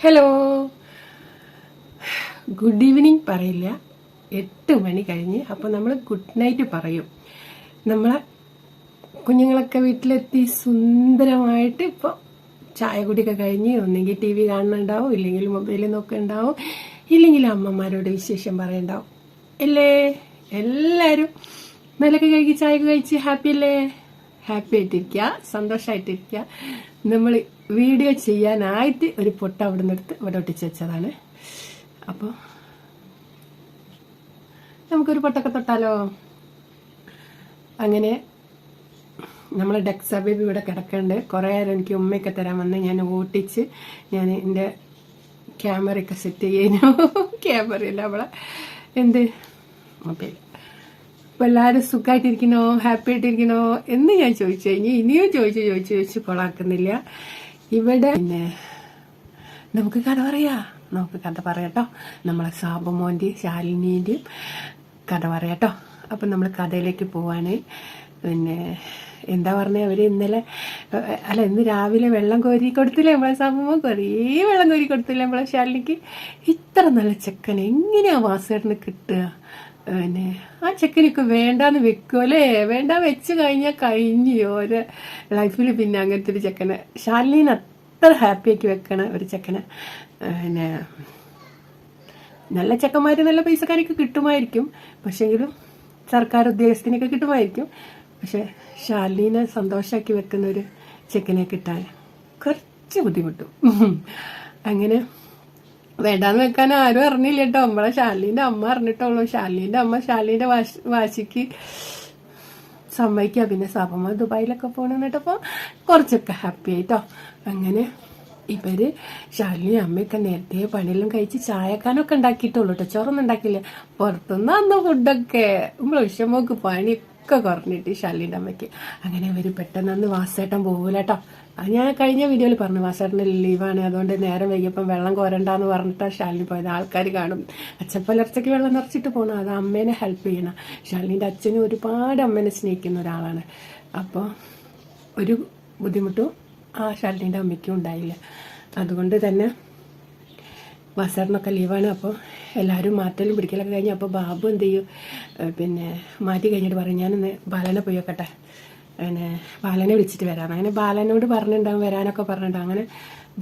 Hello good evening പറയില്ല. എട്ട് മണി കഴിഞ്ഞ് അപ്പോൾ നമ്മൾ ഗുഡ് നൈറ്റ് പറയും. നമ്മളെ കുഞ്ഞുങ്ങളൊക്കെ വീട്ടിലെത്തി സുന്ദരമായിട്ട് ഇപ്പോൾ ചായ കുടിയൊക്കെ കഴിഞ്ഞ് ഒന്നെങ്കിൽ ടി വി കാണുന്നുണ്ടാവും ഇല്ലെങ്കിൽ മൊബൈലിൽ നോക്കുന്നുണ്ടാവും ഇല്ലെങ്കിൽ അമ്മമാരോട് വിശേഷം പറയുന്നുണ്ടാവും അല്ലേ? എല്ലാവരും മേലൊക്കെ കഴുകി ചായ കഴിച്ച് ഹാപ്പി അല്ലേ ഹാപ്പി ആയിട്ടിരിക്കുക സന്തോഷമായിട്ടിരിക്കുക നമ്മൾ വീഡിയോ ചെയ്യാനായിട്ട് ഒരു പൊട്ട അവിടെ നിന്ന് എടുത്ത് ഇവിടെ ഒട്ടിച്ച് വെച്ചതാണ്. അപ്പോൾ നമുക്കൊരു പൊട്ടൊക്കെ തൊട്ടാലോ? അങ്ങനെ നമ്മൾ ഡെക്സ ബേബി ഇവിടെ കിടക്കേണ്ട. കുറേ നേരം എനിക്ക് ഉമ്മയൊക്കെ തരാൻ വന്ന് ഞാൻ ഓട്ടിച്ച് ഞാൻ എന്റെ ക്യാമറയൊക്കെ സെറ്റ് ചെയ്യുന്നു ക്യാമറയില്ല അവളെ. എന്ത്? മൊബൈൽ അപ്പോൾ എല്ലാവരും സുഖമായിട്ടിരിക്കണോ ഹാപ്പി ആയിട്ടിരിക്കണോ എന്ന് ഞാൻ ചോദിച്ചു. കഴിഞ്ഞ് ഇനിയും ചോദിച്ചു ചോദിച്ചു ചോദിച്ച് കൊളാക്കുന്നില്ല. ഇവിടെ പിന്നെ നമുക്ക് കഥ പറയാ. നമുക്ക് കഥ പറയാട്ടോ നമ്മളെ സാബുമോന്റെയും ശാലിനീന്റെയും കഥ പറയാട്ടോ അപ്പം നമ്മൾ കഥയിലേക്ക് പോവാണ്. പിന്നെ എന്താ പറഞ്ഞ അവർ ഇന്നലെ അല്ല ഇന്ന് രാവിലെ വെള്ളം കോരി കൊടുത്തില്ലേ നമ്മളെ സാബുമോൻ? കുറേ വെള്ളം കോരി കൊടുത്തില്ലേ നമ്മളെ ശാലിനിക്ക്? ഇത്ര നല്ല ചെക്കൻ എങ്ങനെയാ വാസേട്ടന് കിട്ടുക? പിന്നെ ആ ചെക്കനൊക്കെ വേണ്ടാന്ന് വെക്കുമല്ലേ വേണ്ട വെച്ച് കഴിഞ്ഞാൽ കഴിഞ്ഞു ഓരോ ലൈഫിൽ പിന്നെ അങ്ങനത്തെ ഒരു ചെക്കനെ. ശാലിനീനെ അത്ര ഹാപ്പിയാക്കി വെക്കണ ഒരു ചെക്കനെ. പിന്നെ നല്ല ചെക്കന്മാർ നല്ല പൈസക്കാരൊക്കെ കിട്ടുമായിരിക്കും. പക്ഷെങ്കിലും സർക്കാർ ഉദ്യോഗസ്ഥനൊക്കെ കിട്ടുമായിരിക്കും. പക്ഷെ ശാലിനെ സന്തോഷമാക്കി വെക്കുന്ന ഒരു ചെക്കനെ കിട്ടാൻ കുറച്ച് ബുദ്ധിമുട്ടും. അങ്ങനെ വേണ്ടാന്ന് വെക്കാൻ ആരും അറിഞ്ഞില്ല കേട്ടോ നമ്മളെ ശാലിന്റെ അമ്മ അറിഞ്ഞിട്ടുള്ളൂ. ശാലിന്റെ അമ്മ ശാലിന്റെ വാശി വാശിക്ക് സമ്മതിക്കുക പിന്നെ സാപ്പമ്മ ദുബായിലൊക്കെ പോകണമെന്ന് കേട്ടപ്പോൾ കുറച്ചൊക്കെ ഹാപ്പി ആയിട്ടോ. അങ്ങനെ ഇവർ ശാലിനി അമ്മയൊക്കെ നേരത്തെ പണിയെല്ലാം കഴിച്ച് ചായക്കാനൊക്കെ ഉണ്ടാക്കിയിട്ടുള്ളൂ കേട്ടോ ചോറൊന്നും ഉണ്ടാക്കില്ല. പുറത്തുനിന്ന് അന്ന് ഫുഡൊക്കെ നമ്മൾ വിഷമോക്ക് പണിയൊക്കെ കുറഞ്ഞിട്ട് ശാലിന്റെ അമ്മയ്ക്ക്. അങ്ങനെ ഇവർ പെട്ടെന്ന് അന്ന് വാസേട്ടൻ പോകൂല കേട്ടോ അത് ഞാൻ കഴിഞ്ഞ വീഡിയോയിൽ പറഞ്ഞു വാസേട്ടന്റെ ലീവാണ് അതുകൊണ്ട് നേരം വൈകിയപ്പം വെള്ളം കോരണ്ടെന്ന് പറഞ്ഞിട്ടാണ് ശാലിനി പോയത്. ആൾക്കാർ കാണും. അച്ഛൻ പുലർച്ചയ്ക്ക് വെള്ളം നിറച്ചിട്ട് പോകണം അത് അമ്മേനെ ഹെൽപ്പ് ചെയ്യണം. ശാലിനിന്റെ അച്ഛനും ഒരുപാട് അമ്മേനെ സ്നേഹിക്കുന്ന ഒരാളാണ്. അപ്പോൾ ഒരു ബുദ്ധിമുട്ടും ആ ശാലിനിന്റെ അമ്മയ്ക്കും ഉണ്ടായില്ല. അതുകൊണ്ട് തന്നെ വസറിനൊക്കെ ലീവാണ്. അപ്പോൾ എല്ലാവരും മാറ്റലും പിടിക്കലൊക്കെ കഴിഞ്ഞ് അപ്പോൾ ബാബു എന്ത് ചെയ്യും? പിന്നെ മാറ്റി കഴിഞ്ഞിട്ട് പറയും ഞാനൊന്ന് ബാലനെ പോയി വെക്കട്ടെ. പിന്നെ ബാലനെ വിളിച്ചിട്ട് വരാം. അങ്ങനെ ബാലനോട് പറഞ്ഞിട്ടുണ്ടാവും വരാനൊക്കെ പറഞ്ഞിട്ടുണ്ടാവും അങ്ങനെ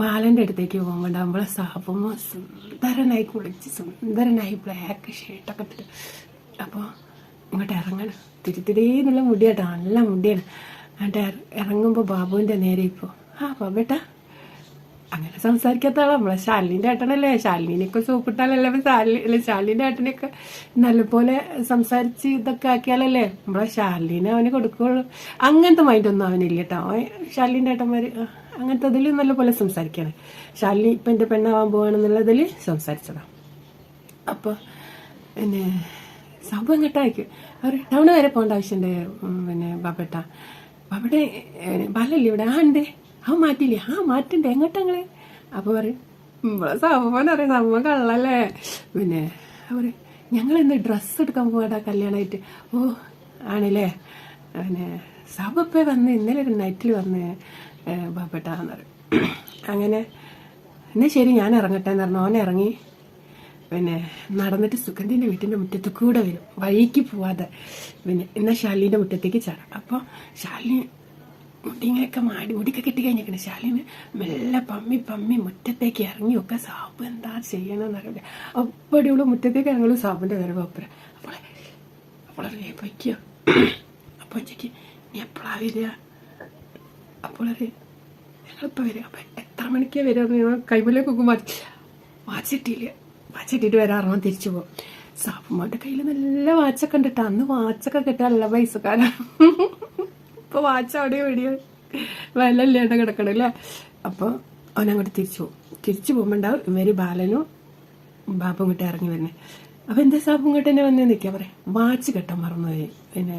ബാലന്റെ അടുത്തേക്ക് പോകുമ്പോണ്ടാകുമ്പോൾ സാബുമ്മ സുന്ദരനായി കുളിച്ച് സുന്ദരനായി ബ്ലാക്ക് ഷർട്ടൊക്കെ ഇട്ടിട്ട് അപ്പോൾ ഇങ്ങോട്ട് ഇറങ്ങണം തിരിത്തിരീന്നുള്ള മുടിയാട്ടോ നല്ല മുടിയാണ്. എന്നിട്ട് ഇറങ്ങുമ്പോൾ ബാബുവിന്റെ നേരെ ഇപ്പോൾ ആ ബാബേട്ടാ. അങ്ങനെ സംസാരിക്കാത്ത നമ്മളെ ശാലിനിന്റെ ഏട്ടനല്ലേ? ശാലിനിയൊക്കെ സൂപ്പിട്ടാലല്ലേ? ശാലിനി ശാലി അല്ലെ? ഏട്ടനെയൊക്കെ നല്ലപോലെ സംസാരിച്ച് ഇതൊക്കെ ആക്കിയാലല്ലേ? നമ്മളെ ശാലിനെ അവന് കൊടുക്കുള്ളൂ. അങ്ങനത്തെ മൈൻഡൊന്നും അവനില്ല കേട്ടോ. അവൻ ശാലിന്റെ ഏട്ടന്മാര് അങ്ങനത്തെ ഇതിൽ നല്ലപോലെ സംസാരിക്കാണ്. ശാലിനി ഇപ്പൊ എന്റെ പെണ്ണാവാൻ പോവാണെന്നുള്ളതിൽ സംസാരിച്ചതാ. അപ്പോൾ പിന്നെ സംഭവം കേട്ടായിരിക്കും അവർ ടൗണ് വരെ പോകേണ്ട ആവശ്യമുണ്ട് പിന്നെ ബാബേട്ട. അവിടെ ബാലല്ലേ ഇവിടെ? ആ ഉണ്ട്. ആ മാറ്റില്ലേ? ആ മാറ്റണ്ട? എങ്ങട്ടങ്ങളെ അപ്പോൾ പറയും നമ്മളെ അറിയാം അമ്മ കള്ളല്ലേ? പിന്നെ അവർ ഞങ്ങൾ ഇന്ന് ഡ്രസ്സ് എടുക്കാൻ പോകാടാ കല്യാണമായിട്ട് ഓ ആണല്ലേ? പിന്നെ സബപ്പേ വന്ന് ഇന്നലെ ഒരു നൈറ്റിൽ വന്ന് ബാബേട്ടാന്ന് പറയും. അങ്ങനെ എന്നാ ശരി ഞാൻ ഇറങ്ങട്ടെ എന്ന് പറഞ്ഞു ഓൻ ഇറങ്ങി. പിന്നെ നടന്നിട്ട് സുഗന്ധിന്റെ വീട്ടിന്റെ മുറ്റത്ത് കൂടെ വരും. വഴിക്ക് പോവാതെ. പിന്നെ എന്നാൽ ശാലിന്റെ മുറ്റത്തേക്ക് ചാടാം. അപ്പോൾ ശാലിനി മുടിങ്ങയൊക്കെ മാടി മുടിയൊക്കെ കിട്ടി കഴിഞ്ഞിരിക്കണ ശാലിന് മെല്ലെ പമ്മി പമ്മി മുറ്റത്തേക്ക് ഇറങ്ങി ഒക്കെ സാബ് എന്താ ചെയ്യണമെന്ന് അറിയില്ല. അപ്പടിയുള്ള മുറ്റത്തേക്ക് ഇറങ്ങുള്ളു സാബിന്റെ വരവ് അപ്പുറം അപ്പോൾ അപ്പോൾ അറിയാം അപ്പൊ അപ്പോൾ ഉച്ചയ്ക്ക് നീ എപ്പോഴാണ് വരിക? അപ്പോൾ ഞങ്ങളിപ്പോൾ വരിക. അപ്പം എത്ര മണിക്കാണ് വരിക ഞങ്ങൾ കൈമലേ കുക്കും മാറ്റി വാച്ചിട്ടില്ല വാച്ചിട്ടിട്ട് വരാറോ തിരിച്ചു പോകും സാബുമാരുടെ കയ്യിൽ നല്ല വാച്ചൊക്കെ ഉണ്ട് ട്ടോ. അന്ന് വാച്ചൊക്കെ കിട്ടാനല്ല പൈസക്കാരാ. ഇപ്പൊ വാച്ച് അവിടെ എവിടെയോ വില ഇല്ലാണ്ട് കിടക്കണം അല്ലേ? അപ്പോൾ അവനങ്ങോട്ട് തിരിച്ചു പോകും. തിരിച്ചു പോകുമ്പോണ്ടാവും ഇവർ ബാലനും ബാപ്പും ഇങ്ങോട്ട് ഇറങ്ങി വരുന്നത് അപ്പൊ എന്താ സാപ്പും ഇങ്ങോട്ട് തന്നെ വന്നേ നിക്കാ? പറയാം വാച്ച് കെട്ടാൻ മറന്നുപോയി പിന്നെ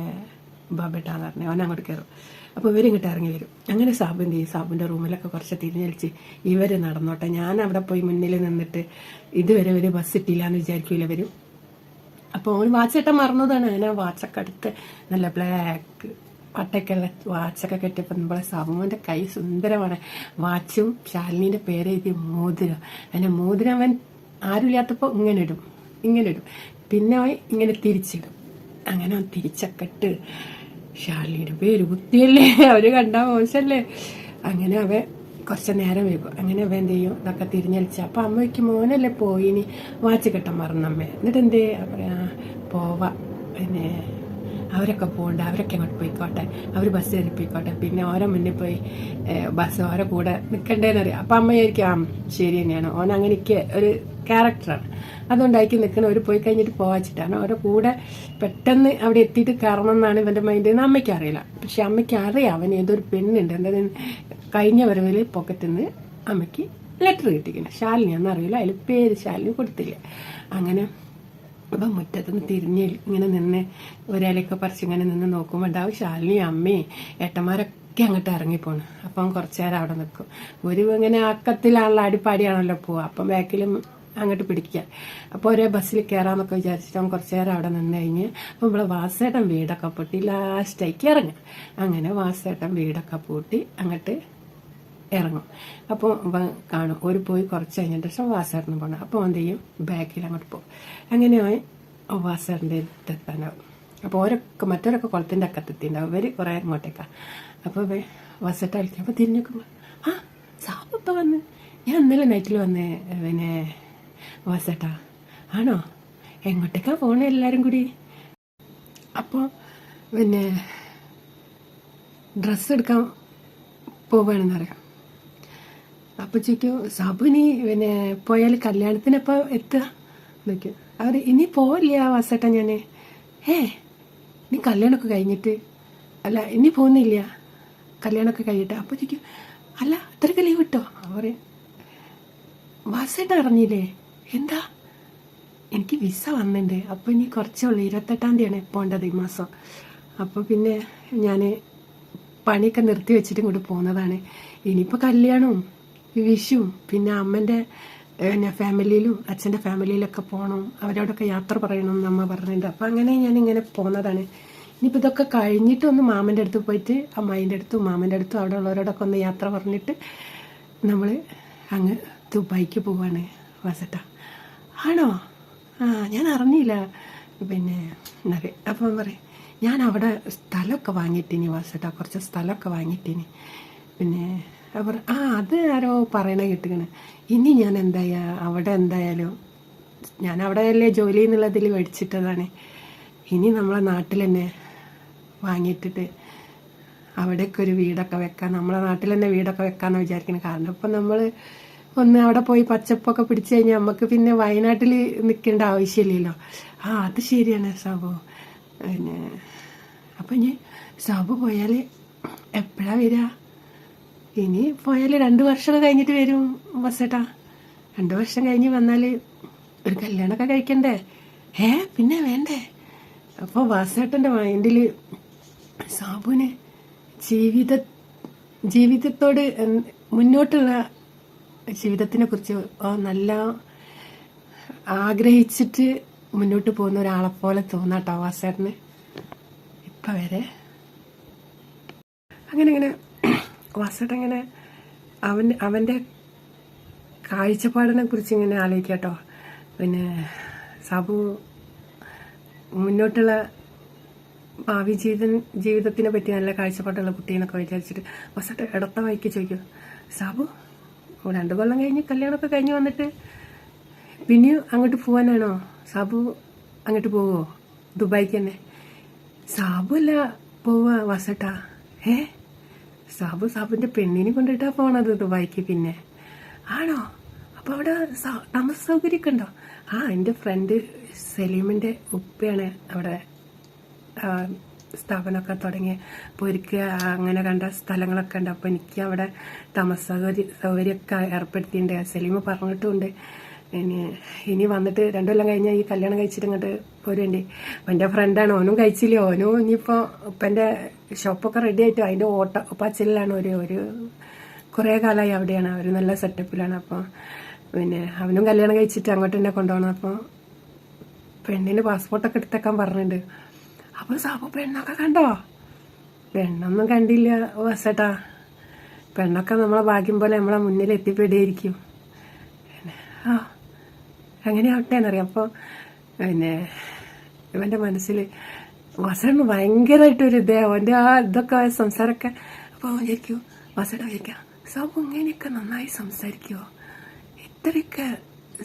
ബാബേട്ടാന്ന് പറഞ്ഞു അവൻ അങ്ങോട്ട് കയറും. അപ്പോൾ ഇവരിങ്ങോട്ട് ഇറങ്ങി വരും. അങ്ങനെ സാബ് എന്ത് ചെയ്യും? സാബിന്റെ റൂമിലൊക്കെ കുറച്ച് തിരിഞ്ഞലിച്ച് ഇവർ നടന്നോട്ടെ. ഞാൻ അവിടെ പോയി മുന്നിൽ നിന്നിട്ട് ഇതുവരെ ഒരു ബസ് ഇട്ടില്ല എന്ന് വിചാരിക്കൂല വരും അപ്പോൾ അവൻ വാച്ച് കെട്ടാൻ മറന്നതാണ്. അങ്ങനെ വാച്ചൊക്കെ അടുത്ത് നല്ല ബ്ലാക്ക് വട്ടയ്ക്കുള്ള വാച്ചൊക്കെ കെട്ടിയപ്പോൾ നമ്മളെ സാബുമോന്റെ കൈ സുന്ദരമാണ്. വാച്ചും ശാലിനീന്റെ പേര് എഴുതി മോതിരം. അതിന്റെ മോതിരം അവൻ ആരുമില്ലാത്തപ്പോൾ ഇങ്ങനെ ഇടും ഇങ്ങനെ ഇടും പിന്നെ അവൻ ഇങ്ങനെ തിരിച്ചിടും. അങ്ങനെ അവൻ തിരിച്ചൊക്കെ ഇട്ട് ശാലിനിയുടെ പേര് കുത്തിയല്ലേ? അവർ കണ്ടാൽ മോശമല്ലേ അങ്ങനെ അവൻ കുറച്ച് നേരം വൈകും. അങ്ങനെ അവൻ എന്ത് ചെയ്യും? ഇതൊക്കെ തിരിഞ്ഞലിച്ച അപ്പം അമ്മയ്ക്ക് മോനല്ലേ പോയിനി വാച്ച് കെട്ടാൻ മറന്നമ്മേ. എന്നിട്ട് എന്തേ പറയാ പോവാ. പിന്നെ അവരൊക്കെ പോകണ്ട അവരൊക്കെ അങ്ങോട്ട് പോയിക്കോട്ടെ അവർ ബസ് കയറി പോയിക്കോട്ടെ പിന്നെ ഓരോ മുന്നിൽ പോയി ബസ് ഓരോ കൂടെ നിൽക്കണ്ടേന്നറിയാം അപ്പം അമ്മ വിചാരിക്കും ആ ശരി തന്നെയാണ്. ഓൻ അങ്ങനെയൊക്കെ ഒരു ക്യാരക്ടറാണ് അതുകൊണ്ടായിരിക്കും നിൽക്കണം അവർ പോയി കഴിഞ്ഞിട്ട് പോവാച്ചിട്ടാണ് അവരുടെ കൂടെ പെട്ടെന്ന് അവിടെ എത്തിയിട്ട് കയറണം എന്നാണ് ഇവന്റെ മൈൻഡിൽ നിന്ന് അമ്മയ്ക്ക് അറിയില്ല. പക്ഷെ അമ്മയ്ക്ക് അറിയാം അവൻ ഏതൊരു പെണ്ണുണ്ട്. എന്താ കഴിഞ്ഞ വരവിൽ പോക്കറ്റിൽ നിന്ന് അമ്മയ്ക്ക് ലെറ്റർ കിട്ടിക്കണം ശാലിനി എന്നറിയില്ല അതിൽ പേര് ശാലിനി കൊടുത്തില്ല. അങ്ങനെ അപ്പം മുറ്റത്തുനിന്ന് തിരിഞ്ഞ് ഇങ്ങനെ നിന്ന് ഒരാളെയൊക്കെ പറിച്ച് ഇങ്ങനെ നിന്ന് നോക്കുമ്പോൾ ഉണ്ടാവും ശാലിനി അമ്മയും ഏട്ടന്മാരൊക്കെ അങ്ങോട്ട് ഇറങ്ങിപ്പോണ് അപ്പം കുറച്ച് നേരം അവിടെ നിൽക്കും ഒരു ഇങ്ങനെ അക്കത്തിലാണല്ലോ അടിപ്പാടിയാണല്ലോ പോവുക അപ്പം ബാക്കിലും അങ്ങോട്ട് പിടിക്കുക അപ്പോൾ ഒരേ ബസ്സിൽ കയറാമെന്നൊക്കെ വിചാരിച്ചിട്ട് അവൻ കുറച്ച് നേരം അവിടെ നിന്ന് കഴിഞ്ഞ് അപ്പം ഇവിടെ വാസേട്ടൻ വീടൊക്കെ പൂട്ടി ലാസ്റ്റായിക്ക് ഇറങ്ങുക അങ്ങനെ വാസേട്ടൻ വീടൊക്കെ പൂട്ടി അങ്ങോട്ട് ഇറങ്ങും. അപ്പോൾ ഇവൻ കാണും. ഒരു പോയി കുറച്ച് കഴിഞ്ഞിട്ട് ശേഷം വാസേട്ടന് പോകണം അപ്പോൾ എന്ത് ചെയ്യും ബാക്കിൽ അങ്ങോട്ട് പോകും. അങ്ങനെ അവൻ വാസേട്ടന്റെ അടുത്തെത്താനാവും അപ്പോൾ ഓരൊക്കെ മറ്റൊരൊക്കെ കുളത്തിന്റെ അക്കത്തെത്തിണ്ടാവും ഇവർ കുറേ അങ്ങോട്ടേക്കാണ് അപ്പോൾ വാസേട്ട കളിക്കും അപ്പോൾ തിരിഞ്ഞു നോക്കുമ്പോൾ ആ സാബ് വന്ന്. ഞാൻ ഇന്നലെ നൈറ്റിൽ വന്ന് പിന്നെ വാസേട്ടാ ആണോ? എങ്ങോട്ടേക്കാ പോണേ എല്ലാവരും കൂടി? അപ്പോൾ പിന്നെ ഡ്രസ്സ് എടുക്കാൻ പോവുകയാണെന്ന് അറിയാം അപ്പൊ ചോദിക്കും സാബുനി പിന്നെ പോയാൽ കല്യാണത്തിനപ്പോൾ എത്തുക എന്നൊക്കെ. അവർ ഇനി പോവില്ല വാസേട്ട ഞാൻ ഏ നീ കല്യാണമൊക്കെ കഴിഞ്ഞിട്ട്. അല്ല ഇനി പോകുന്നില്ല. കല്യാണമൊക്കെ കഴിഞ്ഞിട്ട്. അപ്പൊ ചോദിക്കും അല്ല അത്രയ്ക്ക് ലീവ് കിട്ടോ അവർ വാസേട്ട അറിഞ്ഞില്ലേ? എന്താ? എനിക്ക് വിസ വന്നിട്ടുണ്ട് അപ്പോൾ ഇനി കുറച്ചേ ഉള്ളൂ. ഇരുപത്തെട്ടാം തീയതിയാണ് പോകേണ്ടത് ഈ മാസം അപ്പോൾ പിന്നെ ഞാൻ പണിയൊക്കെ നിർത്തി വെച്ചിട്ട് ഇങ്ങോട്ട് പോകുന്നതാണ്. ഇനിയിപ്പോൾ കല്യാണവും വിഷുവും പിന്നെ അമ്മന്റെ പിന്നെ ഫാമിലിയിലും അച്ഛന്റെ ഫാമിലിയിലൊക്കെ പോകണം അവരോടൊക്കെ യാത്ര പറയണം എന്ന് അമ്മ പറഞ്ഞിട്ടുണ്ട്. അപ്പം അങ്ങനെ ഞാൻ ഇങ്ങനെ പോകുന്നതാണ് ഇനിയിപ്പോൾ ഇതൊക്കെ കഴിഞ്ഞിട്ട് ഒന്ന് മാമന്റെ അടുത്ത് പോയിട്ട് അമ്മായിന്റെ അടുത്തും മാമന്റെ അടുത്തും അവിടെ ഉള്ളവരോടൊക്കെ ഒന്ന് യാത്ര പറഞ്ഞിട്ട് നമ്മൾ അങ്ങ് ദുബായിക്ക് പോവാണ് വസട്ട. ആണോ? ആ ഞാൻ അറിഞ്ഞില്ല. പിന്നെ എന്നറി അപ്പം പറയും ഞാൻ അവിടെ സ്ഥലമൊക്കെ വാങ്ങിയിട്ടിനി വാസട്ട കുറച്ച് സ്ഥലമൊക്കെ വാങ്ങിയിട്ടിനി. പിന്നെ അവർ ആ അത് ആരോ പറയണ കേട്ടിക്കണ്. ഇനി ഞാൻ എന്തായാ അവിടെ എന്തായാലും ഞാൻ അവിടെ അല്ലേ ജോലി എന്നുള്ളതിൽ മേടിച്ചിട്ടതാണ് ഇനി നമ്മളെ നാട്ടിൽ തന്നെ വാങ്ങിയിട്ടിട്ട് അവിടെയൊക്കെ ഒരു വീടൊക്കെ വെക്കാം. നമ്മളെ നാട്ടിൽ തന്നെ വീടൊക്കെ വെക്കാന്ന് വിചാരിക്കണം. കാരണം ഇപ്പം നമ്മൾ ഒന്ന് അവിടെ പോയി പച്ചപ്പൊക്കെ പിടിച്ചു കഴിഞ്ഞാൽ നമുക്ക് പിന്നെ വയനാട്ടിൽ നിൽക്കേണ്ട ആവശ്യമില്ലല്ലോ. ആ അത് ശരിയാണ് സാബു. പിന്നെ അപ്പം ഇനി സാബു പോയാൽ എപ്പോഴാ വരിക? ഇനി പോയാൽ രണ്ട് വർഷമൊക്കെ കഴിഞ്ഞിട്ട് വരും ബസ്സേട്ടാ രണ്ട് വർഷം കഴിഞ്ഞ് വന്നാൽ ഒരു കല്യാണമൊക്കെ കഴിക്കണ്ടേ? ഏ പിന്നെ വേണ്ടേ? അപ്പോൾ വാസേട്ടന്റെ മൈൻഡിൽ സാബുന് ജീവിത ജീവിതത്തോട് മുന്നോട്ടുള്ള ജീവിതത്തിനെ കുറിച്ച് നല്ല ആഗ്രഹിച്ചിട്ട് മുന്നോട്ട് പോകുന്ന ഒരാളെ പോലെ തോന്നാട്ടോ വാസേട്ടന്. ഇപ്പം വരെ. അങ്ങനെ ഇങ്ങനെ വാസേട്ടൻ ഇങ്ങനെ അവൻ അവന്റെ കാഴ്ചപ്പാടിനെ കുറിച്ച് ഇങ്ങനെ ആലോചിക്കാട്ടോ പിന്നെ സബു മുന്നോട്ടുള്ള ഭാവി ജീവിത ജീവിതത്തിനെ പറ്റി നല്ല കാഴ്ചപ്പാടുള്ള കുട്ടീനൊക്കെ വിചാരിച്ചിട്ട് വസട്ട് ഇടത്ത വഴിക്ക് ചോദിക്കും സാബു രണ്ട് കൊല്ലം കഴിഞ്ഞ് കല്യാണമൊക്കെ കഴിഞ്ഞ് വന്നിട്ട് പിന്നെയും അങ്ങോട്ട് പോകാനാണോ? സാബു അങ്ങോട്ട് പോവോ? ദുബായിക്ക് തന്നെ. സാബു അല്ല പോവാ വസട്ടാ ഏ? സാബു സാബുന്റെ പെണ്ണിനെ കൊണ്ടിട്ടാ പോണത് ദുബായിക്ക് പിന്നെ. ആണോ? അപ്പൊ അവിടെ താമസ സൗകര്യമൊക്കെ ഉണ്ടോ? ആ എന്റെ ഫ്രണ്ട് സലീമിന്റെ ഉപ്പയാണ് അവിടെ സ്ഥാപനമൊക്കെ തുടങ്ങി പൊരിക്കുക അങ്ങനെ കണ്ട സ്ഥലങ്ങളൊക്കെ ഉണ്ട്. അപ്പോൾ എനിക്ക് അവിടെ താമസ സൗകര്യ സൗകര്യമൊക്കെ ഏർപ്പെടുത്തിയിട്ടുണ്ട്. സലീം പറഞ്ഞിട്ടുമുണ്ട് ഇനി ഇനി വന്നിട്ട് രണ്ടു കൊല്ലം കഴിഞ്ഞാൽ ഈ കല്യാണം കഴിച്ചിട്ട് ഇങ്ങോട്ട് പോരേണ്ടി എന്റെ ഫ്രണ്ടാണ് ഓനും കഴിച്ചില്ല? ഓനും ഇനിയിപ്പോൾ ഇപ്പന്റെ ഷോപ്പൊക്കെ റെഡി ആയിട്ട് അതിന്റെ ഓട്ട പച്ചിലാണ് ഒരു ഒരു കുറേ കാലമായി അവിടെയാണ്. അവർ നല്ല സെറ്റപ്പിലാണ് അപ്പോൾ പിന്നെ അവനും കല്യാണം കഴിച്ചിട്ട് അങ്ങോട്ട് തന്നെ കൊണ്ടുപോകണം. അപ്പോൾ പെണ്ണിന് പാസ്പോർട്ടൊക്കെ എടുത്തേക്കാൻ പറഞ്ഞിട്ടുണ്ട്. അപ്പോൾ സാബു പെണ്ണൊക്കെ കണ്ടോ? പെണ്ണൊന്നും കണ്ടില്ല. വസട്ടാ പെണ്ണൊക്കെ നമ്മളെ ഭാഗ്യം പോലെ നമ്മളെ മുന്നിൽ എത്തിപ്പെടുകയായിരിക്കും. ആ അങ്ങനെ ആവട്ടെ എന്നറിയാം അപ്പോൾ പിന്നെ ഇവന്റെ മനസ്സിൽ വസണ് ഭയങ്കരമായിട്ടൊരു ഇതേ അവന്റെ ആ ഇതൊക്കെ സംസാരമൊക്കെ. അപ്പോൾ അവൻ വിചാരിക്കും വസട വിചാരിക്കാം സാബ് ഇങ്ങനെയൊക്കെ നന്നായി സംസാരിക്കുമോ ഇത്രയൊക്കെ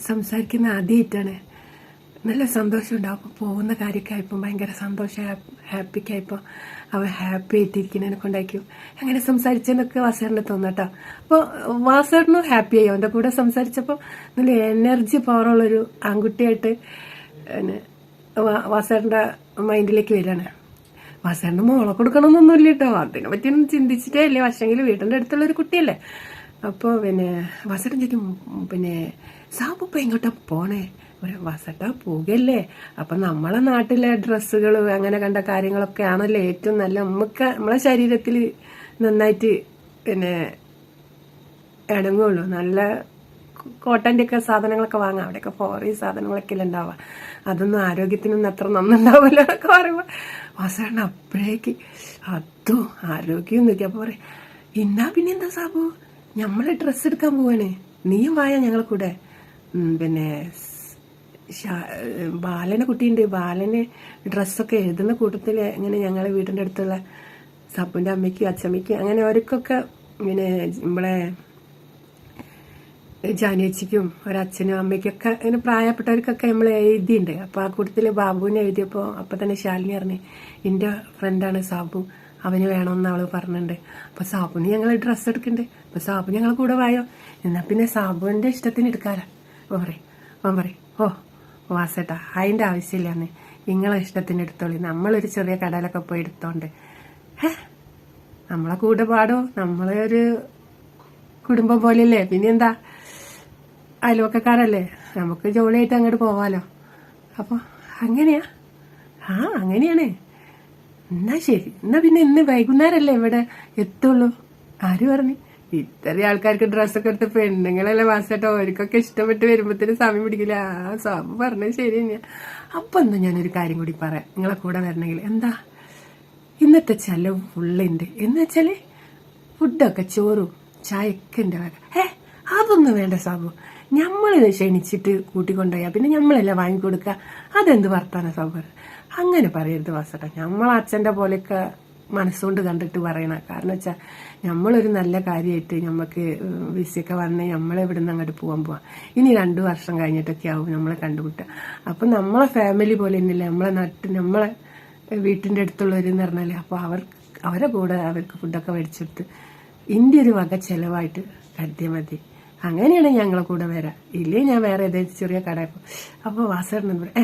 സംസാരിക്കുന്ന ആദ്യമായിട്ടാണ് നല്ല സന്തോഷം ഉണ്ടാവും അപ്പോൾ പോകുന്ന കാര്യക്കായപ്പോൾ ഭയങ്കര സന്തോഷം ഹാപ്പിക്കായപ്പോൾ അവൻ ഹാപ്പി ആയിട്ടിരിക്കുന്നതിനെ കൊണ്ടായിരിക്കും. അങ്ങനെ സംസാരിച്ചെന്നൊക്കെ വാസേറിന് തോന്നട്ടോ അപ്പോൾ വാസേറിനും ഹാപ്പി ആയി. അവന്റെ കൂടെ സംസാരിച്ചപ്പോൾ നല്ല എനർജി പവറുള്ളൊരു ആൺകുട്ടിയായിട്ട് വാസേറിന്റെ മൈൻഡിലേക്ക് വരികയാണ്. വാസേറിന് മോളെ കൊടുക്കണമെന്നൊന്നുമില്ല കേട്ടോ അതിനെ പറ്റിയൊന്നും ചിന്തിച്ചിട്ടേ അല്ലേ വശങ്കിൽ വീടിന്റെ അടുത്തുള്ളൊരു കുട്ടിയല്ലേ. അപ്പോൾ പിന്നെ വാസേട്ടൻ ചോദിക്കും പിന്നെ സാബു ഇപ്പം എങ്ങോട്ടാണ് പോണേ? വസട്ട പോകല്ലേ? അപ്പൊ നമ്മളെ നാട്ടിലെ ഡ്രസ്സുകൾ അങ്ങനെ കണ്ട കാര്യങ്ങളൊക്കെ ആണല്ലോ ഏറ്റവും നല്ല. നമുക്ക് നമ്മളെ ശരീരത്തിൽ നന്നായിട്ട് പിന്നെ ഇടങ്ങുള്ളൂ നല്ല കോട്ടന്റെ ഒക്കെ സാധനങ്ങളൊക്കെ വാങ്ങാം. അവിടെയൊക്കെ ഫോറി സാധനങ്ങളൊക്കെ അല്ലേ ഉണ്ടാവുക. അതൊന്നും ആരോഗ്യത്തിനൊന്നും അത്ര നന്നുണ്ടാവില്ല എന്നൊക്കെ പറയുമ്പോൾ വാസേട്ടൻ അപ്പോഴേക്ക് അതും ആരോഗ്യം നോക്കി. അപ്പോൾ പറയും ഇന്നാ പിന്നെ എന്താ സാബു? നമ്മളെ ഡ്രസ്സ് എടുക്കാൻ പോവാണ്. നീയും വായ ഞങ്ങളെ കൂടെ. പിന്നെ ബാലനെ കുട്ടിയുണ്ട്. ബാലന് ഡ്രസ്സൊക്കെ എഴുതുന്ന കൂട്ടത്തിൽ ഇങ്ങനെ ഞങ്ങളെ വീടിന്റെ അടുത്തുള്ള സപ്പുന്റെ അമ്മയ്ക്കും അച്ചമ്മയ്ക്കും അങ്ങനെ അവർക്കൊക്കെ ഇങ്ങനെ നമ്മളെ ജാനിയച്ചിക്കും ഒരച്ഛനും അമ്മയ്ക്കൊക്കെ അങ്ങനെ പ്രായപ്പെട്ടവർക്കൊക്കെ നമ്മൾ എഴുതിയിട്ടുണ്ട് അപ്പോൾ ആ കൂട്ടത്തിൽ ബാബുവിനെ എഴുതിയപ്പോൾ അപ്പം തന്നെ ശാലിനി പറഞ്ഞു എന്റെ ഫ്രണ്ടാണ് സാബു. അവന് വേണമെന്ന് അവൾ പറഞ്ഞിട്ടുണ്ട് അപ്പോൾ സാബുന് ഞങ്ങൾ ഡ്രസ്സ് എടുക്കുന്നുണ്ട് അപ്പോൾ സാബു ഞങ്ങൾ കൂടെ വായോ? എന്നാൽ പിന്നെ സാബുവിന്റെ ഇഷ്ടത്തിന് എടുക്കാലോ. ഓ പറയും. ഓൻ പറയും ഓ വാസേട്ടാ അതിന്റെ ആവശ്യമില്ലാന്ന്. നിങ്ങളെ ഇഷ്ടത്തിന് എടുത്തോളി. നമ്മളൊരു ചെറിയ കടയിലൊക്കെ പോയി എടുത്തോണ്ട്. നമ്മളെ കൂടെ പാടോ? നമ്മളെ ഒരു കുടുംബം പോലെയല്ലേ? പിന്നെന്താ? അയൽവക്കക്കാരല്ലേ? നമുക്ക് ജോലിയായിട്ട് അങ്ങോട്ട് പോവാലോ. അപ്പോൾ അങ്ങനെയാ? ആ അങ്ങനെയാണ്. എന്നാ ശരി. എന്നാ പിന്നെ ഇന്ന് വൈകുന്നേരമല്ലേ ഇവിടെ എത്തുള്ളൂ? ആര് പറഞ്ഞു? ഇത്രയും ആൾക്കാർക്ക് ഡ്രസ്സൊക്കെ എടുത്ത് പെണ്ണുങ്ങളല്ലേ വാസട്ടോ അവർക്കൊക്കെ ഇഷ്ടപ്പെട്ട് വരുമ്പോഴത്തേനും സമയം പിടിക്കില്ല. ആ സ്വാമി പറഞ്ഞത് ശരി തന്നെയാ. അപ്പൊ എന്നാ ഞാനൊരു കാര്യം കൂടി പറയാം. നിങ്ങളെ കൂടെ വരണമെങ്കിൽ എന്താ? ഇന്നത്തെ ചെലവ് ഫുള്ളുണ്ട് എന്ന് വെച്ചാൽ ഫുഡൊക്കെ ചോറും ചായയൊക്കെ ഉണ്ട് വക ഏ അതൊന്നും വേണ്ട സാബു. നമ്മൾ ക്ഷണിച്ചിട്ട് കൂട്ടിക്കൊണ്ടുപോയാ പിന്നെ നമ്മളല്ലേ വാങ്ങിക്കൊടുക്കുക അതെന്ത് വർത്താന സാബു അങ്ങനെ പറയരുത് വാസട്ട നമ്മളെ അച്ഛന്റെ പോലെയൊക്കെ മനസ്സുകൊണ്ട് കണ്ടിട്ട് പറയണ. കാരണം വെച്ചാൽ നമ്മളൊരു നല്ല കാര്യമായിട്ട് നമുക്ക് വിസയൊക്കെ വന്ന് നമ്മളെ ഇവിടെ നിന്ന് അങ്ങോട്ട് പോകാൻ പോവാം. ഇനി രണ്ടു വർഷം കഴിഞ്ഞിട്ടൊക്കെ ആവും നമ്മളെ കണ്ടുമുട്ടുക. അപ്പം നമ്മളെ ഫാമിലി പോലെ തന്നെയല്ലേ നമ്മളെ നാട്ടിൽ നമ്മളെ വീട്ടിന്റെ അടുത്തുള്ളവരെന്ന് പറഞ്ഞാൽ അപ്പോൾ അവർ അവരെ കൂടെ അവർക്ക് ഫുഡൊക്കെ മേടിച്ചെടുത്ത് ഇന്റെ ഒരു വക ചിലവായിട്ട് കരുതിയാൽ മതി. അങ്ങനെയാണ് ഞങ്ങളെ കൂടെ വരാം. ഇല്ലേ ഞാൻ വേറെ ഏതെങ്കിലും ചെറിയ കട അപ്പോൾ വാസേട്ടൻ ഏ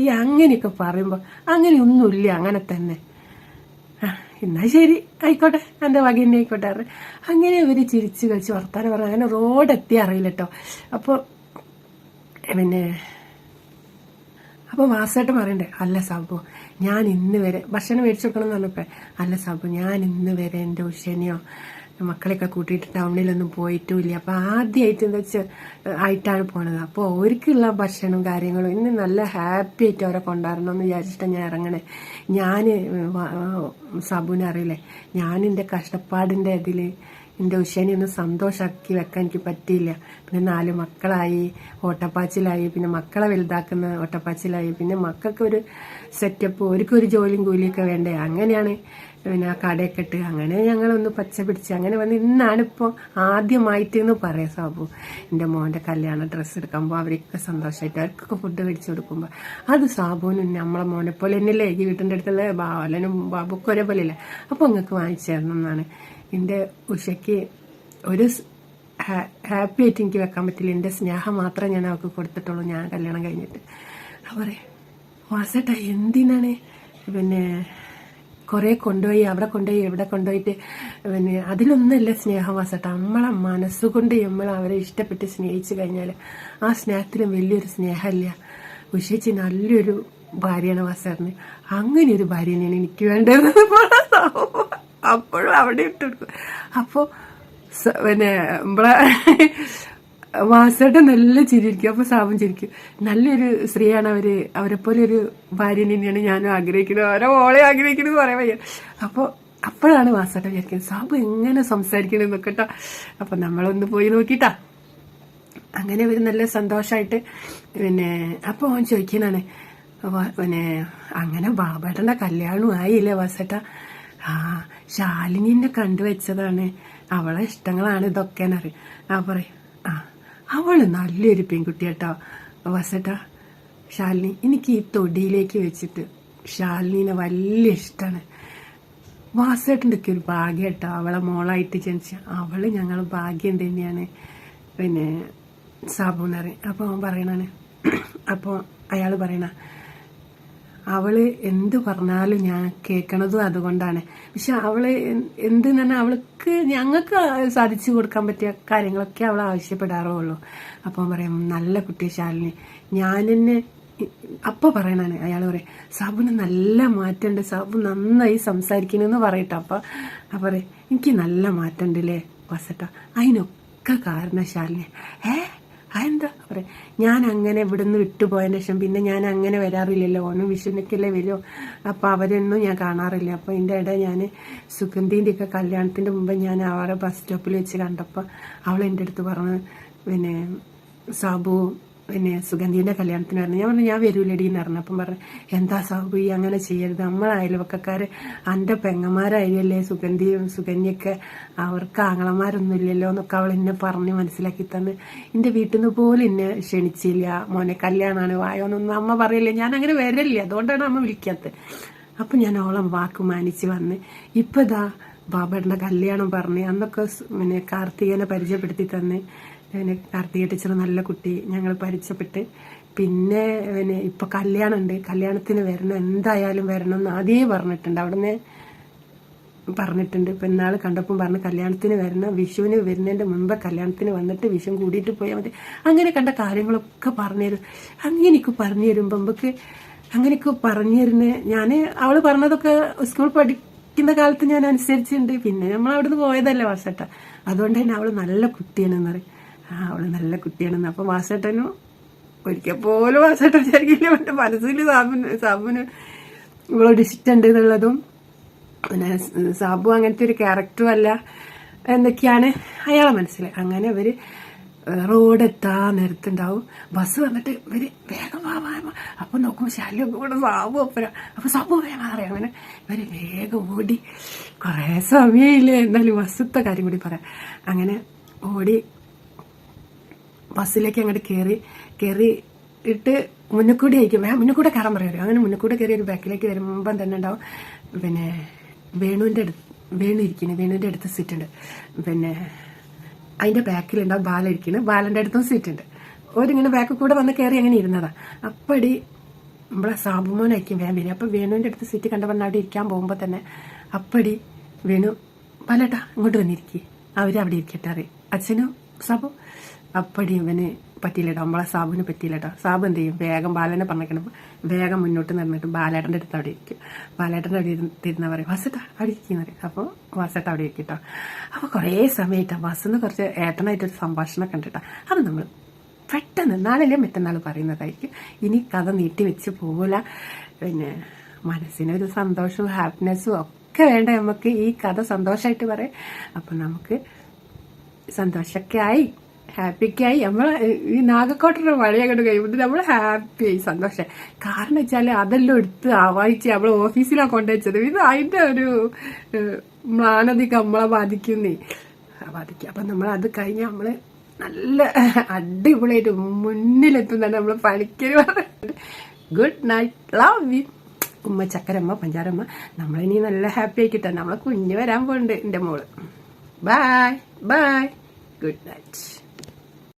ഈ അങ്ങനെയൊക്കെ പറയുമ്പോൾ അങ്ങനെയൊന്നുമില്ല അങ്ങനെ തന്നെ. ആ, എന്നാ ശരി ആയിക്കോട്ടെ എന്റെ വക തന്നെ ആയിക്കോട്ടെ അറിയാം അങ്ങനെ ഇവർ ചിരിച്ച് കളിച്ച് വർത്താനം പറഞ്ഞു അങ്ങനെ റോഡ് എത്തി അറിയില്ല കേട്ടോ അപ്പോൾ പിന്നെ അപ്പോൾ വാസേട്ടൻ പറയണ്ടേ അല്ല സാബു ഞാൻ ഇന്ന് വരെ ഭക്ഷണം മേടിച്ചു വെക്കണം എന്ന് അല്ല സാബു ഞാൻ ഇന്ന് വരെ എന്റെ ഉഷനെയോ മക്കളെയൊക്കെ കൂട്ടിയിട്ട് ടൗണിലൊന്നും പോയിട്ടുമില്ല. അപ്പോൾ ആദ്യമായിട്ട് എന്താ വെച്ചാൽ ആയിട്ടാണ് പോണത്. അപ്പോൾ അവർക്കുള്ള ഭക്ഷണവും കാര്യങ്ങളും ഇന്ന് നല്ല ഹാപ്പി ആയിട്ട് അവരെ കൊണ്ടുവരണം എന്ന് വിചാരിച്ചിട്ടാണ് ഞാൻ ഇറങ്ങണേ. ഞാൻ സബുനറിയില്ലേ അറിയില്ലേ? കഷ്ടപ്പാടിന്റെ ഇതിൽ എന്റെ ഉഷേനെ ഒന്ന് സന്തോഷമാക്കി വെക്കാൻ എനിക്ക് പറ്റിയില്ല. പിന്നെ നാല് മക്കളായി ഓട്ടപ്പാച്ചിലായി പിന്നെ മക്കളെ വലുതാക്കുന്ന ഓട്ടപ്പാച്ചിലായി പിന്നെ മക്കൾക്ക് ഒരു സെറ്റപ്പ് ഒരു ജോലിയും കൂലിയൊക്കെ വേണ്ടേ? അങ്ങനെയാണ് പിന്നെ ആ കടയൊക്കെ ഇട്ട്. അങ്ങനെ ഞങ്ങളൊന്ന് പച്ച പിടിച്ച് അങ്ങനെ വന്ന് ഇന്നാണിപ്പോൾ ആദ്യമായിട്ട് എന്ന് പറയാം സാബു. എന്റെ മോന്റെ കല്യാണ ഡ്രസ്സ് എടുക്കുമ്പോൾ അവരൊക്കെ സന്തോഷമായിട്ട് അവർക്കൊക്കെ ഫുഡ് മേടിച്ചു കൊടുക്കുമ്പോൾ അത് സാബുവിനും നമ്മളെ മോനെ പോലെ തന്നെയല്ലേ? ഈ വീട്ടിന്റെ അടുത്തുള്ള ബാലനും ബാബുക്കും ഒരേപോലെ അല്ലേ അപ്പോൾ നിങ്ങൾക്ക് വാങ്ങിച്ചു തരണം എന്നാണ് എന്റെ ഉഷയ്ക്ക് ഒരു ഹാപ്പി ആയിട്ട് എനിക്ക് വെക്കാൻ പറ്റില്ല. എന്റെ സ്നേഹം മാത്രമേ ഞാൻ അവൾക്ക് കൊടുത്തിട്ടുള്ളൂ ഞാൻ കല്യാണം കഴിഞ്ഞിട്ട്. അവരെ വാസേട്ട എന്തിനാണ്? പിന്നെ കുറേ കൊണ്ടുപോയി അവിടെ കൊണ്ടുപോയി എവിടെ കൊണ്ടുപോയിട്ട്. പിന്നെ അതിലൊന്നുമല്ല സ്നേഹം വാസേട്ട. നമ്മളെ മനസ്സുകൊണ്ട് നമ്മൾ അവരെ ഇഷ്ടപ്പെട്ട് സ്നേഹിച്ചു കഴിഞ്ഞാൽ ആ സ്നേഹത്തിലും വലിയൊരു സ്നേഹമില്ല. ഉഷേച്ചി നല്ലൊരു ഭാര്യയാണ് വാസേട്ടന്. അങ്ങനെ ഒരു ഭാര്യനെയാണ് എനിക്ക് വേണ്ടത്. അപ്പോഴും അവിടെ ഇട്ട് കൊടുക്കും അപ്പോൾ പിന്നെ നമ്മളെ വാസയുടെ നല്ല ചിരിയിരിക്കും അപ്പൊ സാബും ചിരിക്കും. നല്ലൊരു സ്ത്രീയാണ് അവർ. അവരെ പോലെ ഒരു ഭാര്യനെ തന്നെയാണ് ഞാനും ആഗ്രഹിക്കുന്നത്. ഓരോ ഓളെ ആഗ്രഹിക്കുന്നത് പറയാൻ വയ്യ. അപ്പോൾ അപ്പോഴാണ് വാസേട്ട വിചാരിക്കുന്നത് സാബു എങ്ങനെ സംസാരിക്കണം നോക്കട്ട അപ്പം നമ്മളൊന്ന് പോയി നോക്കിട്ടാ. അങ്ങനെ ഒരു നല്ല സന്തോഷമായിട്ട് പിന്നെ അപ്പോൾ അവൻ ചോദിക്കുന്നതാണ് പിന്നെ അങ്ങനെ ബാബേട്ടന്റെ കല്യാണം ആയില്ലേ വാസേട്ട? ആ ശാലിനിന്നെ കണ്ടുവച്ചതാണ് അവളെ ഇഷ്ടങ്ങളാണ് ഇതൊക്കെ എന്നറിയും ആ പറയും ആ അവൾ നല്ലൊരു പെൺകുട്ടി കേട്ടോ വാസേട്ട ശാലിനി എനിക്ക് ഈ തൊടിയിലേക്ക് വെച്ചിട്ട് ശാലിനിനെ വലിയ ഇഷ്ടമാണ് വാസേട്ടന്റെ ഒക്കെ ഒരു ഭാഗ്യം കേട്ടോ അവളെ മോളായിട്ട് ജനിച്ച. അവൾ ഞങ്ങൾ ഭാഗ്യം തന്നെയാണ്. പിന്നെ സാബു അപ്പോൾ അവൻ പറയണാണ് അപ്പോൾ അയാൾ പറയണ അവൾ എന്ത് പറഞ്ഞാലും ഞാൻ കേൾക്കണതും അതുകൊണ്ടാണ്. പക്ഷെ അവൾ എന്ത് തന്നെ അവൾക്ക് ഞങ്ങൾക്ക് സാധിച്ചു കൊടുക്കാൻ പറ്റിയ കാര്യങ്ങളൊക്കെ അവൾ ആവശ്യപ്പെടാറുള്ളൂ. അപ്പോൾ പറയാം നല്ല കുട്ടി ശാലിനി. ഞാൻ അപ്പൊ പറയണാണ് അയാൾ പറയും സാബുന് നല്ല മാറ്റമുണ്ട് സാബു നന്നായി സംസാരിക്കണെന്ന് പറയട്ടെ അപ്പൊ. അപ്പൊ പറയും എനിക്ക് നല്ല മാറ്റമുണ്ട് അല്ലേ വസട്ട. അതിനൊക്കെ കാരണം ശാലിനി. ഏ? അതെന്താ? പറയാ. ഞാൻ അങ്ങനെ ഇവിടുന്ന് വിട്ടുപോയതിന് ശേഷം പിന്നെ ഞാൻ അങ്ങനെ വരാറില്ലല്ലോ. ഓണം വിഷുനക്കല്ലേ വരുമോ അപ്പോൾ അവരൊന്നും ഞാൻ കാണാറില്ല. അപ്പോൾ ഇതിന്റെ ഇടയിൽ ഞാൻ സുഗന്ധിന്റെ ഒക്കെ കല്യാണത്തിന്റെ മുമ്പ് ഞാൻ അവളെ ബസ് സ്റ്റോപ്പിൽ വെച്ച് കണ്ടപ്പോൾ അവൾ എന്റെ അടുത്ത് പറഞ്ഞു പിന്നെ സാബു പിന്നെ സുഗന്ധിന്റെ കല്യാണത്തിന് പറഞ്ഞു ഞാൻ പറഞ്ഞു ഞാൻ വരൂലടി എന്ന് പറഞ്ഞു. അപ്പം പറഞ്ഞു എന്താ സൗബി അങ്ങനെ ചെയ്യരുത്. നമ്മളെ അയൽവക്കക്കാർ എന്റെ പെങ്ങന്മാരായില്ലേ സുഗന്ധിയും സുഗന്യൊക്കെ അവർക്ക് ആങ്ങളമാരൊന്നും ഇല്ലല്ലോ എന്നൊക്കെ അവൾ എന്നെ പറഞ്ഞ് മനസ്സിലാക്കി തന്ന്. എന്റെ വീട്ടിൽ നിന്ന് പോലും എന്നെ ക്ഷണിച്ചില്ല. മോനെ കല്യാണമാണ് വായോന്നൊന്നും അമ്മ പറയില്ലേ. ഞാൻ അങ്ങനെ വരല്ലേ അതുകൊണ്ടാണ് അമ്മ വിളിക്കാത്തത് അപ്പം ഞാൻ ഓളം വാക്ക് മാനിച്ച് വന്ന് ഇപ്പം ഇതാ ബാബയുടെ കല്യാണം പറഞ്ഞ് അന്നൊക്കെ പിന്നെ കാർത്തികനെ പരിചയപ്പെടുത്തി തന്ന്. പിന്നെ കാർത്തിക ടീച്ചർ നല്ല കുട്ടി ഞങ്ങൾ പരിചയപ്പെട്ട്. പിന്നെ പിന്നെ ഇപ്പൊ കല്യാണം ഉണ്ട് കല്യാണത്തിന് വരണം. എന്തായാലും വരണം എന്ന് ആദ്യമേ പറഞ്ഞിട്ടുണ്ട്. അവിടുന്ന് പറഞ്ഞിട്ടുണ്ട്. ഇപ്പൊ കണ്ടപ്പോൾ കണ്ടപ്പം പറഞ്ഞു കല്യാണത്തിന് വരണം. വിഷുവിന് വരുന്നതിന്റെ മുമ്പ് കല്യാണത്തിന് വന്നിട്ട് വിഷു കൂടിയിട്ട് പോയാൽ മതി. അങ്ങനെ കണ്ട കാര്യങ്ങളൊക്കെ പറഞ്ഞു തരും. അങ്ങനെയൊക്കെ പറഞ്ഞു തരുമ്പോൾ നമുക്ക് അങ്ങനെയൊക്കെ പറഞ്ഞു തരുന്ന ഞാൻ അവൾ പറഞ്ഞതൊക്കെ സ്കൂൾ പഠിക്കുന്ന കാലത്ത് ഞാൻ അനുസരിച്ചിട്ടുണ്ട് പിന്നെ നമ്മൾ അവിടുന്ന് പോയതല്ലേ വർഷട്ട. അതുകൊണ്ട് തന്നെ അവൾ നല്ല കുട്ടിയാണെന്ന് പറയും. ആ അവൾ നല്ല കുട്ടിയാണെന്ന്. അപ്പൊ വാസേട്ടനും ഒരിക്കൽ പോലും വാസേട്ടൻ വിചാരിക്കില്ല. മറ്റേ മനസ്സിൽ സാബുന് സാബുന് ഇവളോട് ഇഷ്ടമുണ്ട് എന്നുള്ളതും പിന്നെ സാബു അങ്ങനത്തെ ഒരു ക്യാരക്ടറും അല്ല എന്തൊക്കെയാണ് അയാളെ മനസ്സിൽ അങ്ങനെ ഇവർ റോഡ് എത്താ നേരത്തുണ്ടാവും. ബസ് വന്നിട്ട് ഇവർ വേഗം വാവാ വാ വാ. അപ്പൊ നോക്കും ശല്യമൊക്കെ കൂടെ സാബു ഒപ്പര അപ്പൊ സാബു വേഗം അറിയാം അങ്ങനെ ഇവർ വേഗം ഓടി. കുറേ സമയമില്ല? എന്നാലും ബസ്സത്തെ കാര്യം കൂടി പറയാം. അങ്ങനെ ഓടി ബസ്സിലേക്ക് അങ്ങോട്ട് കയറി കയറി ഇട്ട് മുന്നക്കൂടി ആയിരിക്കും. മുന്നക്കൂടെ കയറാൻ പറയാം അങ്ങനെ മുന്നക്കൂടെ കയറി ഒരു ബാക്കിലേക്ക് വരുമ്പം തന്നെ ഉണ്ടാവും. പിന്നെ വേണുവിന്റെ അടുത്ത് വേണു ഇരിക്കുന്നത് വേണുവിന്റെ അടുത്ത് സീറ്റ് ഉണ്ട്. പിന്നെ അതിന്റെ ബാക്കിലുണ്ടാവും ബാല ഇരിക്കുന്നത് ബാലന്റെ അടുത്തും സീറ്റ് ഉണ്ട്. ഓരിങ്ങനെ ബാക്കിൽ കൂടെ വന്ന് കയറി അങ്ങനെ ഇരുന്നതാ. അപ്പടി നമ്മളെ സാബുമോനായിരിക്കും വേഗം വരിക. അപ്പം വേണുവിന്റെ അടുത്ത് സീറ്റ് കണ്ട പറഞ്ഞ അവിടെ ഇരിക്കാൻ പോകുമ്പോൾ തന്നെ അപ്പടി വേണു പലട്ടാ ഇങ്ങോട്ട് വന്നിരിക്കേ. അവരവിടെ ഇരിക്കട്ടെ അറിയും അച്ഛനും സാബു അപ്പടി ഇവന് പറ്റിയില്ലട്ടോ നമ്മളെ സാബുവിന് പറ്റിയില്ലട്ടോ. സാബു എന്ത് ചെയ്യും? വേഗം ബാലനെ പറഞ്ഞേക്കണം വേഗം മുന്നോട്ട് നിന്നിട്ട് ബാലേട്ടന്റെ അടുത്ത് അവിടെ ഇരിക്കും. ബാലേട്ടന്റെ അവിടെ ഇരുന്ന പറയും വസട്ടാ അവിടെ ഇരിക്കുന്ന പറയും. അപ്പോൾ വസട്ട അവിടെ ഇരിക്കും അപ്പോൾ കുറേ സമയമായിട്ട് ബസ്സിന്ന് കുറച്ച് ഏട്ടനായിട്ടൊരു സംഭാഷണം കണ്ടിട്ടാ. അത് നമ്മൾ പെട്ടെന്ന് നാളല്ലേ മറ്റന്നാൾ പറയുന്നതായിരിക്കും. ഇനി കഥ നീട്ടി വെച്ച് പോകില്ല പിന്നെ മനസ്സിനൊരു സന്തോഷവും ഹാപ്പിനെസ്സും ഒക്കെ വേണ്ട നമുക്ക് ഈ കഥ സന്തോഷമായിട്ട് പറയാം. അപ്പം നമുക്ക് സന്തോഷമൊക്കെ ആയി. ഹാപ്പിയൊക്കെ ആയി നമ്മൾ ഈ നാഗക്കോട്ടയുടെ വഴിയങ്ങോട്ട് കഴിയുമ്പോൾ നമ്മൾ ഹാപ്പി ആയി സന്തോഷം കാരണം വെച്ചാൽ അതെല്ലാം എടുത്ത് വായിച്ച് നമ്മൾ ഓഫീസിലാണ് കൊണ്ടുവച്ചത്. ഇത് അതിന്റെ ഒരു ഏഹ്, നമ്മളെ ബാധിക്കുന്നേ. ബാധിക്കും. അപ്പം നമ്മൾ അത് കഴിഞ്ഞ് നമ്മൾ നല്ല അടിപൊളിയായിട്ട് മുന്നിലെത്തുന്നതാണ് നമ്മൾ പണിക്കര് പറയുന്നത് ഗുഡ് നൈറ്റ് ലവ് യു ഉമ്മ ചക്കരമ്മ പഞ്ചാരമ്മ നമ്മളിനി നല്ല ഹാപ്പി ആക്കിട്ടെ നമ്മളെ കുഞ്ഞ് വരാൻ പോകുന്നുണ്ട് എന്റെ മോൾ. Bye bye good night